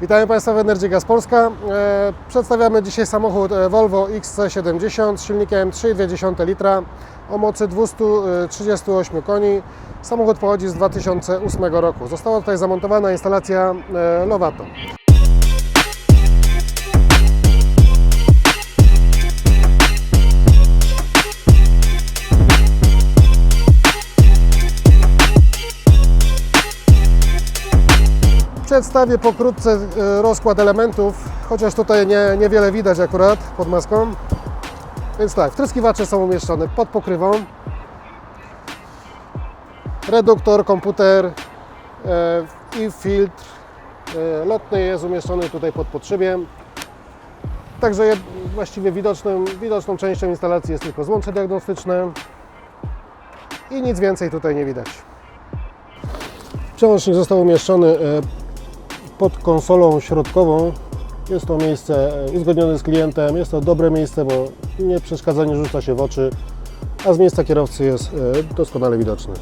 Witamy Państwa w Energy Gas Polska. E, Przedstawiamy dzisiaj samochód e, Volvo XC70 z silnikiem 3,2 litra o mocy 238 koni. Samochód pochodzi z 2008 roku. Została tutaj zamontowana instalacja e, Lovato. Przedstawię pokrótce e, rozkład elementów, chociaż tutaj nie, niewiele widać akurat pod maską. Więc tak, wtryskiwacze są umieszczone pod pokrywą. Reduktor, komputer e, i filtr e, lotny jest umieszczony tutaj pod podszybiem. Także właściwie widocznym, widoczną częścią instalacji jest tylko złącze diagnostyczne i nic więcej tutaj nie widać. Przełącznik został umieszczony pod konsolą środkową. Jest to miejsce e, uzgodnione z klientem. Jest to dobre miejsce, bo nie przeszkadza, nie rzuca się w oczy, a z miejsca kierowcy jest e, doskonale widoczny.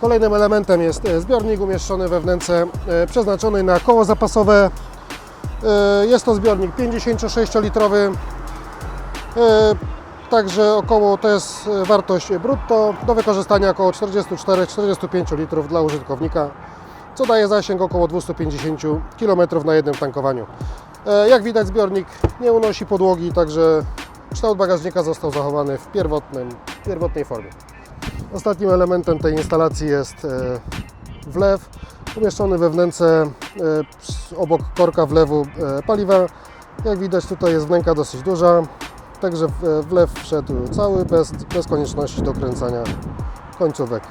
Kolejnym elementem jest e, zbiornik umieszczony we wnęce, e, przeznaczony na koło zapasowe. E, Jest to zbiornik 56-litrowy. E, Także około to jest e, wartość brutto do wykorzystania około 44-45 litrów dla użytkownika co daje zasięg około 250 km na jednym tankowaniu. E, Jak widać zbiornik nie unosi podłogi, także kształt bagażnika został zachowany w pierwotnym, pierwotnej formie. Ostatnim elementem tej instalacji jest e, wlew umieszczony we wnęce e, obok korka wlewu paliwa. Jak widać tutaj jest wnęka dosyć duża, także wlew wszedł cały bez, bez konieczności dokręcania końcówek.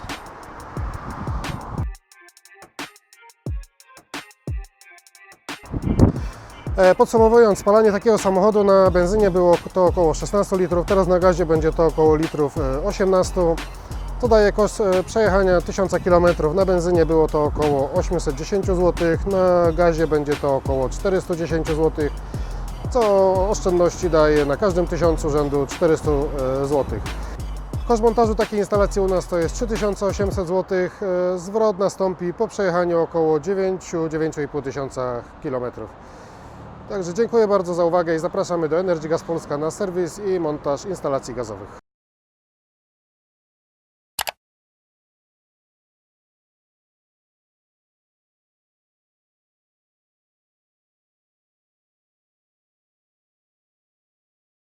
Podsumowując, spalanie takiego samochodu na benzynie było to około 16 litrów, teraz na gazie będzie to około litrów e, 18. To daje koszt e, przejechania 1000 km. Na benzynie było to około 810 zł, na gazie będzie to około 410 zł, co oszczędności daje na każdym tysiącu rzędu 400 zł. Koszt montażu takiej instalacji u nas to jest 3800 zł. E, Zwrot nastąpi po przejechaniu około 9-9,5 tysiąca kilometrów. Także dziękuję bardzo za uwagę i zapraszamy do Energy Gas Polska na serwis i montaż instalacji gazowych.